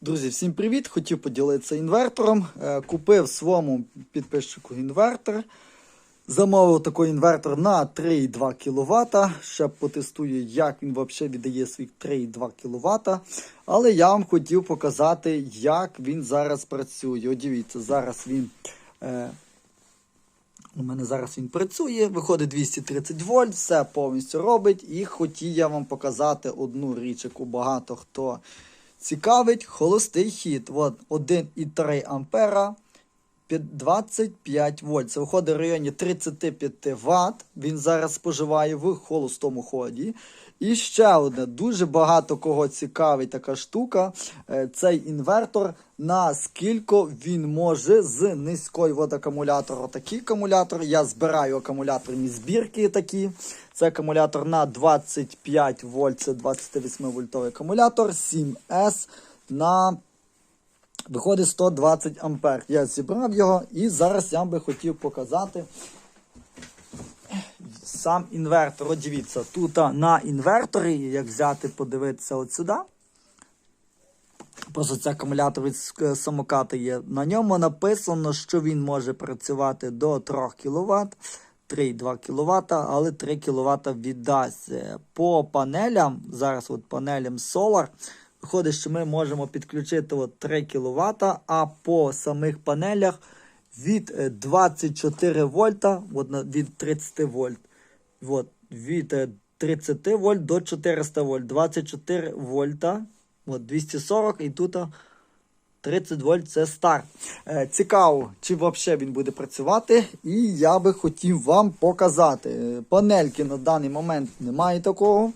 Друзі, всім привіт! Хотів поділитися інвертором. Е, Купив своєму підписчику інвертор. Замовив такий інвертор на 3,2 кВт. Ще потестую, як він взагалі віддає свій 3,2 кВт. Але я вам хотів показати, як він зараз працює. От дивіться, зараз він. Е, у мене зараз він працює, виходить 230 вольт, все повністю робить. І хотів я вам показати одну річ, яку багато хто цікавить. Холостий хід. От 1,3 ампера, під 25 вольт. Це виходить в районі 35 Вт. Він зараз споживає в холостому ході. І ще одне, дуже багато кого цікавить така штука. Е, Цей інвертор, наскільки він може з низької водоакумулятора. Такий акумулятор. Я збираю акумуляторні збірки такі. Це акумулятор на 25 вольт, це 28 вольтовий акумулятор, 7S на виходить 120 ампер. Я зібрав його і зараз я би хотів показати сам інвертор. От дивіться, тут на інверторі, як взяти, подивитися от сюди. Просто це акумулятор від самоката є. На ньому написано, що він може працювати до 3 кВт, 3,2 кВт, але 3 кВт віддасть. Е, По панелям, зараз от панелям Solar, виходить, що ми можемо підключити от 3 кВт, а по самих панелях від е, 24 вольта, от від 30 вольт. От, від е, 30 вольт до 400 вольт. 24 вольта. От 240 і тут 30 вольт це старт. Е, цікаво, чи взагалі він буде працювати. І я би хотів вам показати. Е, Панельки на даний момент немає такого.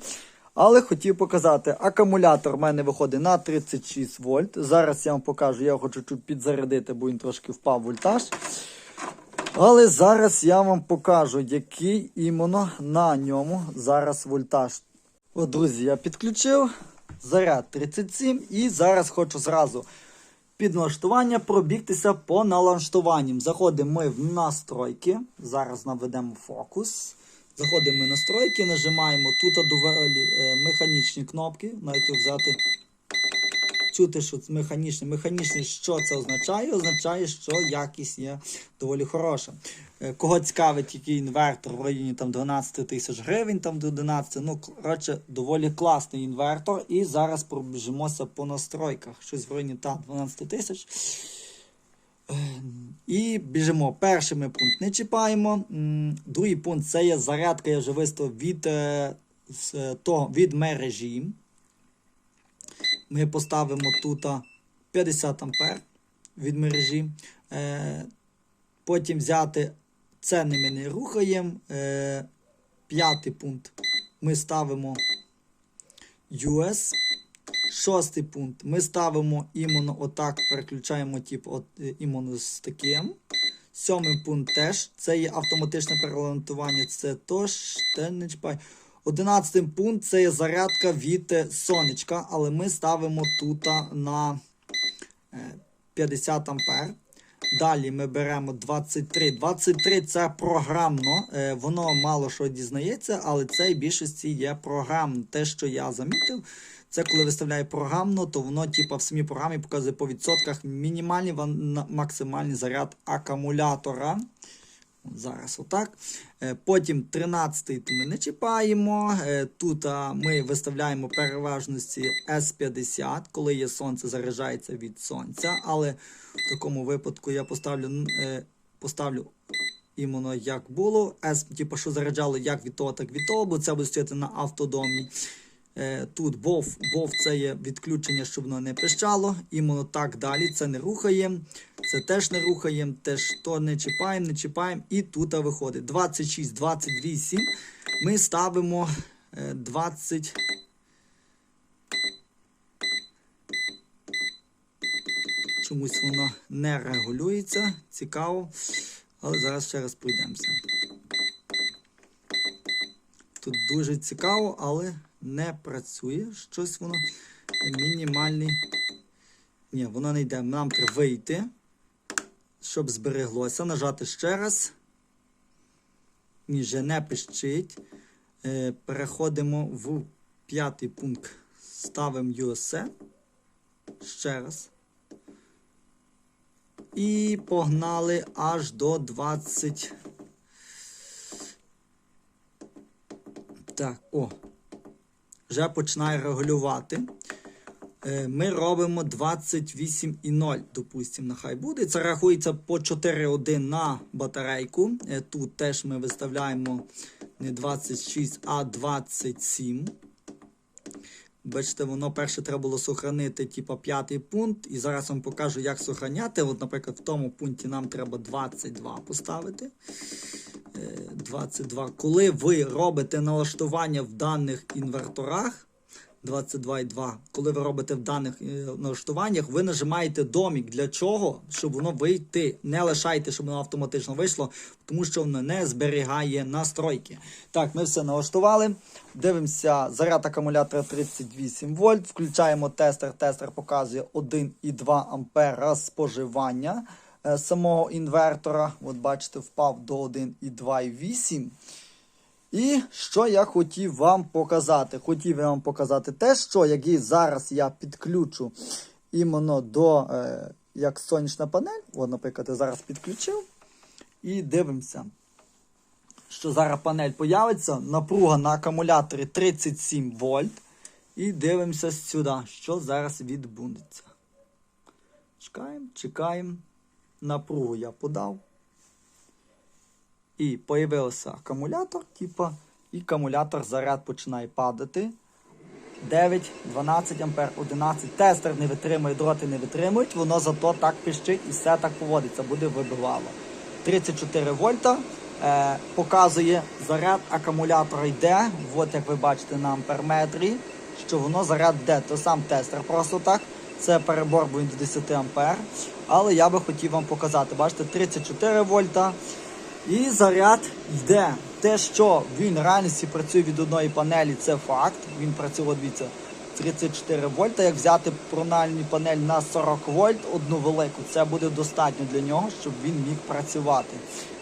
Але хотів показати, акумулятор в мене виходить на 36 вольт. Зараз я вам покажу, я хочу чуть підзарядити, бо він трошки впав вольтаж. Але зараз я вам покажу, який іменно на ньому зараз вольтаж. От, друзі, я підключив заряд 37 і зараз хочу зразу під налаштування пробігтися по налаштуванням. Заходимо ми в настройки. Зараз наведемо фокус. Заходимо ми настройки, нажимаємо тут доволі е, механічні кнопки. Навіть взяти чути, що це механічне. Механічне, що це означає? Означає, що якість є доволі хороша. Е, Кого цікавить який інвертор в районі там 12 тисяч гривень, там до 11, ну, коротше, доволі класний інвертор. І зараз пробіжимося по настройках. Щось в районі та 12 тисяч. І біжимо. Перший ми пункт не чіпаємо. Другий пункт це є зарядка, я вже виставив від, е, е, від мережі. Ми поставимо тут 50 ампер від мережі. Е, потім взяти це ми не рухаємо. П'ятий пункт ми ставимо US. Шостий пункт ми ставимо іменно отак, переключаємо тип, от, е, іменно з таким. Сьомий пункт теж. Це є автоматичне перелаштування. Це тож. Одинадцятий пункт це є зарядка від е, сонечка, але ми ставимо тут на е, 50 ампер. Далі ми беремо 23. 23 це програмно. Е, Воно мало що дізнається, але це більшості є програмно. Те, що я замітив, це коли виставляє програмно, то воно, типу, в самій програмі показує по відсотках мінімальний максимальний заряд акумулятора. Зараз отак. Е, Потім 13-й ми не чіпаємо. Е, Тут ми виставляємо переважності S50, коли є сонце, заряджається від сонця. Але в такому випадку я поставлю, е, поставлю іменно як було. S, типу, що заряджало як від того, так від того, бо це буде стояти на автодомі. Е, Тут бов, бов це є відключення, щоб воно не пищало. Іменно так далі. Це не рухаємо. Це теж не рухаємо, теж то не чіпаємо, не чіпаємо. І тут виходить 26, 28. Ми ставимо е, 20. Чомусь воно не регулюється. Цікаво. Але зараз ще раз пройдемося. Тут дуже цікаво, але не працює. Щось воно мінімальний. Ні, воно не йде. Нам треба вийти, щоб збереглося. Нажати ще раз. Ні, вже не пищить. Е, переходимо в п'ятий пункт. Ставимо USA. Ще раз. І погнали аж до 20. Так, о. Вже починає регулювати. Е, Ми робимо 28,0, допустимо, нехай буде. Це рахується по 4,1 на батарейку. Е, Тут теж ми виставляємо не 26, а 27. Бачите, воно перше треба було сохранити, типа п'ятий пункт. І зараз вам покажу, як сохраняти. От, наприклад, в тому пункті нам треба 22 поставити. Е, 22. Коли ви робите налаштування в даних інверторах, 22,2. Коли ви робите в даних е, налаштуваннях, ви нажимаєте домік. Для чого? Щоб воно вийти. Не лишайте, щоб воно автоматично вийшло, тому що воно не зберігає настройки. Так, ми все налаштували. Дивимося, заряд акумулятора 38 вольт. Включаємо тестер. Тестер показує 1,2 ампера споживання самого інвертора. От бачите, впав до 1,2,8. І що я хотів вам показати? Хотів я вам показати те, що який зараз я підключу іменно до е, як сонячна панель. От, наприклад, я зараз підключив. І дивимося, що зараз панель появиться. Напруга на акумуляторі 37 вольт. І дивимося сюди, що зараз відбудеться. Чекаємо, чекаємо. Напругу я подав. І появився акумулятор, типа, і акумулятор заряд починає падати. 9, 12 ампер, 11. Тестер не витримує, дроти не витримують, воно зато так пищить і все так поводиться, буде вибивало. 34 вольта е, показує заряд акумулятора йде. От як ви бачите на амперметрі, що воно заряд йде. То сам тестер просто так. Це перебор був до 10 ампер. Але я би хотів вам показати. Бачите, 34 вольта. І заряд йде. Те, що він в реальності працює від одної панелі, це факт. Він працює, дивіться, 34 вольта. Як взяти прональну панель на 40 вольт, одну велику, це буде достатньо для нього, щоб він міг працювати.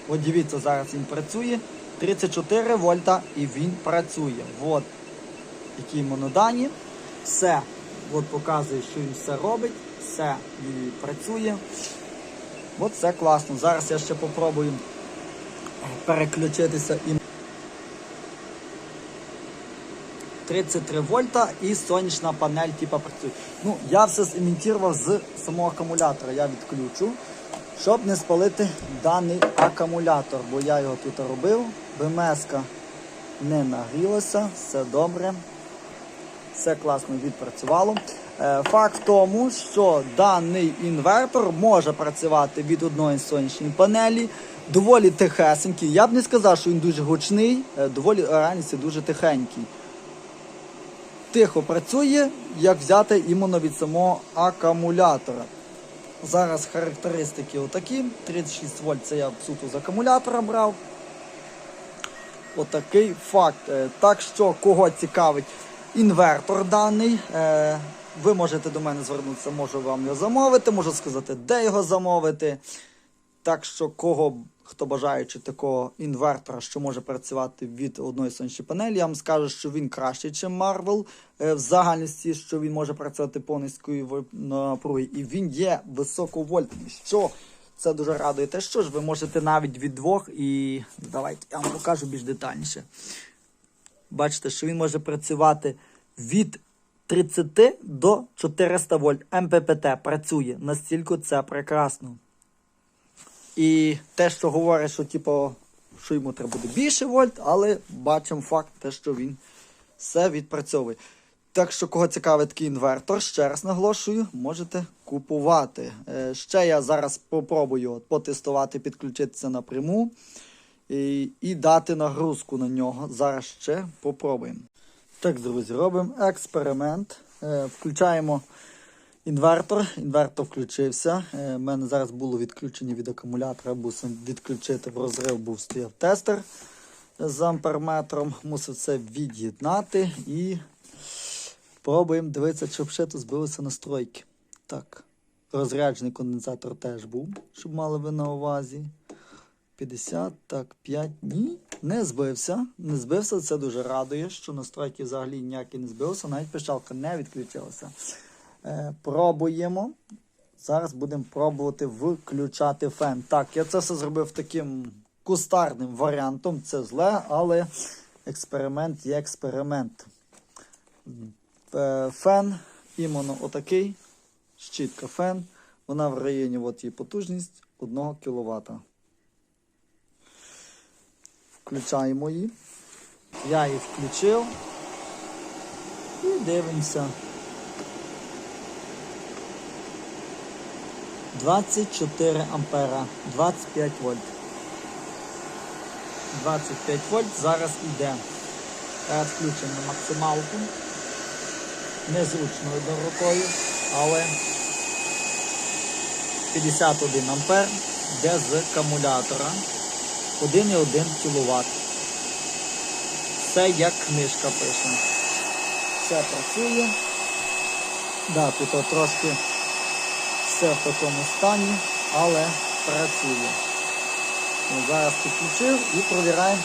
От дивіться, зараз він працює. 34 вольта і він працює. От які монодані. Все. От показує, що він все робить, все працює. От все класно. Зараз я ще попробую переключитися і 33 вольта і сонячна панель типа працює. Ну, я все зімітував з самого акумулятора. Я відключу, щоб не спалити даний акумулятор, бо я його тут робив. БМС не нагрілася, все добре. Все класно відпрацювало. Е, Факт в тому, що даний інвертор може працювати від одної сонячної панелі, доволі тихесенький. Я б не сказав, що він дуже гучний, е, доволі реальності дуже тихенький. Тихо працює, як взяти іменно від самого акумулятора. Зараз характеристики отакі. 36 вольт це я суто з акумулятора брав. Отакий факт. Е, Так що, кого цікавить інвертор даний, е, ви можете до мене звернутися, можу вам його замовити, можу сказати, де його замовити. Так що, кого хто бажаючи такого інвертора, що може працювати від одної сонячної панелі, я вам скажу, що він кращий, ніж Marvel. е, В загальності, що він може працювати по низької напруги, і він є високовольтний. Що це дуже радує. Те, що ж ви можете навіть від двох і давайте я вам покажу більш детальніше. Бачите, що він може працювати від 30 до 400 вольт. МППТ працює. Настільки це прекрасно. І те, що говорить, що типу, що йому треба буде більше вольт, але бачимо факт, те, що він все відпрацьовує. Так що, кого цікавить такий інвертор, ще раз наголошую, можете купувати. Е, ще я зараз спробую от, потестувати, підключитися напряму і, і дати нагрузку на нього. Зараз ще попробуємо. Так, друзі, робимо експеримент. Е, включаємо інвертор. Інвертор включився. Е, У мене зараз було відключення від акумулятора, мусив відключити в розрив, був стояв тестер з амперметром. Мусив це від'єднати і пробуємо дивитися, чи взагалі тут збилися настройки. Так, розряджений конденсатор теж був, щоб мали ви на увазі. 50, так, 5, ні, не збився. Не збився, це дуже радує, що настройки взагалі ніякі не збилися, навіть пищалка не відключилася. Е, пробуємо. Зараз будемо пробувати включати фен. Так, я це все зробив таким кустарним варіантом. Це зле, але експеримент є експеримент. Е, Фен іменно отакий. Щітка фен. Вона в районі от її потужність 1 кВт. Включаємо її. Я її включив. І дивимося. 24 ампера, 25 вольт. 25 вольт зараз йде. Включимо максималку. Незручно одною рукою, але 51 ампер йде з акумулятора 1,1 кВт. Все як книжка пише. Все працює. Да, тут трошки все в такому стані, але працює. Ну, зараз підключив і провіряємо,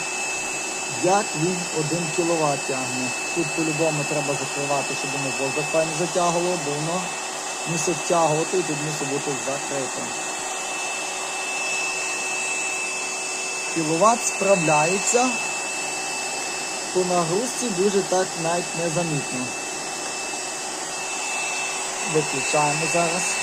як він 1 кВт тягне. Тут по-любому треба закривати, щоб воно воздух файно затягувало, бо воно мусить втягувати і тут мусить бути закрито. Кіловат справляється. По нагрузці дуже так навіть незамітно. Виключаємо зараз.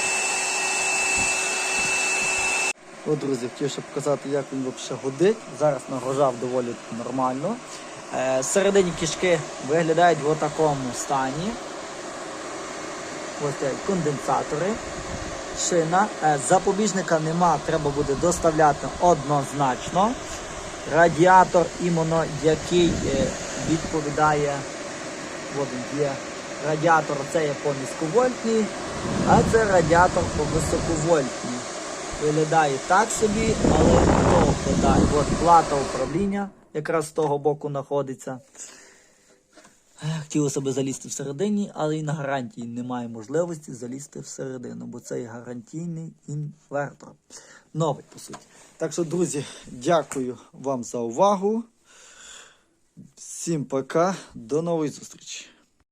От, друзі, хотів ще показати, як він взагалі годить. Зараз нагружав доволі нормально. Е, Середині кишки виглядають в такому стані. Ось конденсатори. Шина. Е, Запобіжника нема, треба буде доставляти однозначно. Радіатор, іменно який е, відповідає. От є. Радіатор це є по низьковольтній, а це радіатор по високовольтній. Виглядає так собі, але того вкладає. От плата управління якраз з того боку знаходиться. Е, Хотілося б залізти всередині, але і на гарантії немає можливості залізти всередину, бо це є гарантійний інвертор. Новий, по суті. Так що, друзі, дякую вам за увагу. Всім пока, до нової зустрічі.